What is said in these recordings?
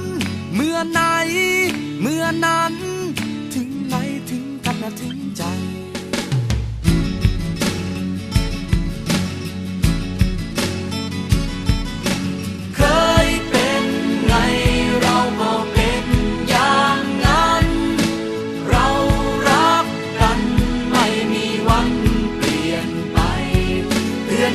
ื่อ ไหน เมื่อนั้น ถึงไหนถึงกันนะถึงใจเคยเป็นไงเราก็เป็นอย่างนั้นเรารักกันไม่มีวันเปลี่ยนไปเตือน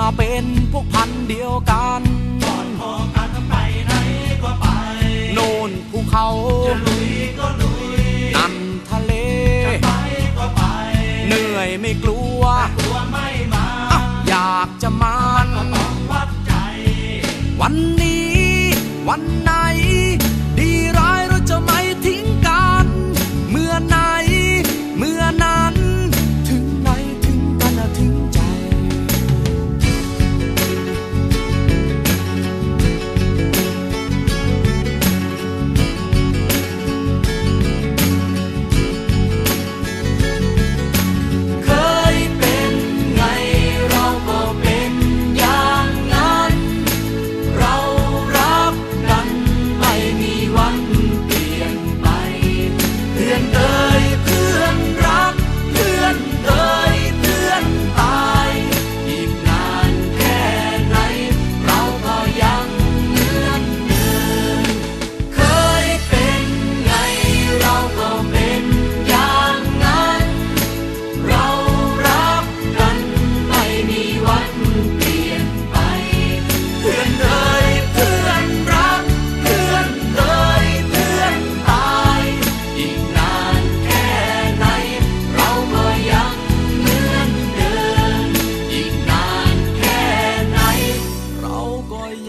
มาเป็นพวกพันธุ์เดียวกันก่อนขอกันไปไหนก็ไป โน่นภูเขาจะลุยก็ลุย นั่นทะเล จะไปก็ไป เหนื่อยไม่กลัว กลัวไม่มาอะอยากจะมันก็ต้องวัดใจ วันนี้วันไหน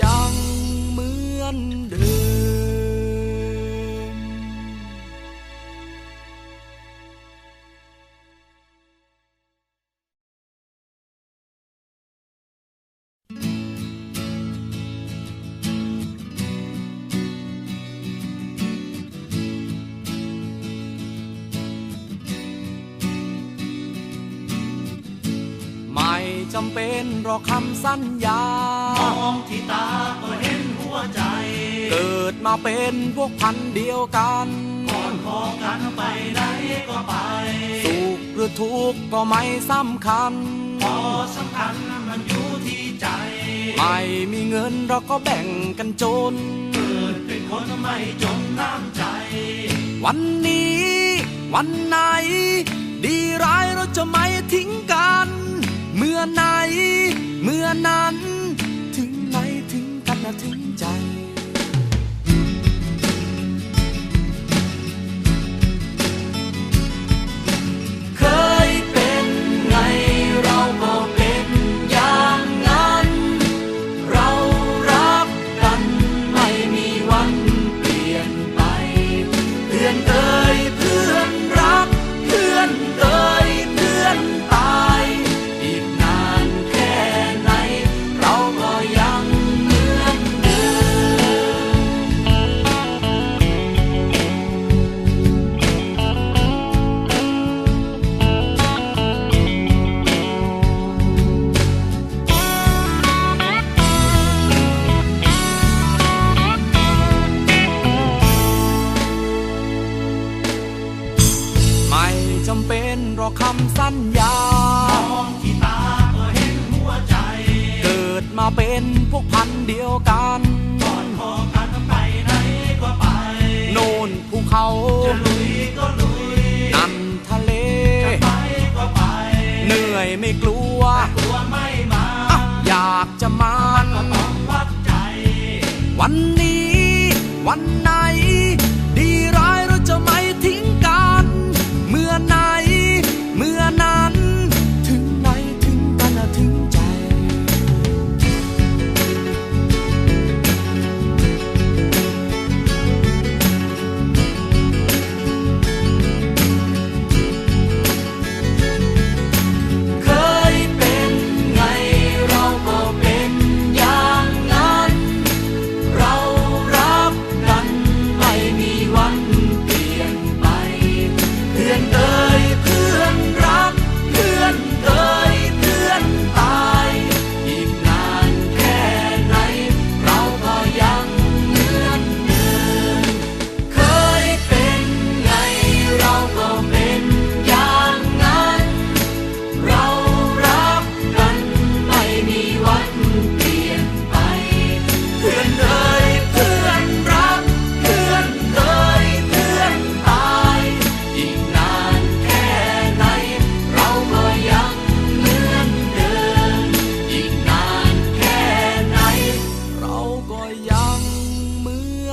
ยังเหมือนเดิม จำเป็นหรอกคำสัญญา มองที่ตาก็เห็นหัวใจ เกิดมาเป็นพวกพันธุ์เดียวกันก่อนขอกันไปไหนก็ไป สุขหรือทุกข์ก็ไม่สำคัญ พอสำคัญมันอยู่ที่ใจ ไม่มีเงินเราก็แบ่งกันจน เกิดเป็นคนไม่จนน้ำใจ วันนี้ วันไหน ใจเคยเป็นไงเราก็เป็นอย่างนั้นเรารักกันไม่มีวันเปลี่ยนไปเพื่อนเอ่ยเพื่อนรักเพื่อนเอ่ย เป็นพวกพันธุ์เดียวกันกอดคอกันไปไหนก็ไป โน่นภูเขาจะลุยก็ลุย นั่นทะเลไปก็ไป เหนื่อยไม่กลัว กลัวไม่มาอะอยากจะมันต้องวัดใจ วันนี้วันไหน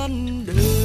suốt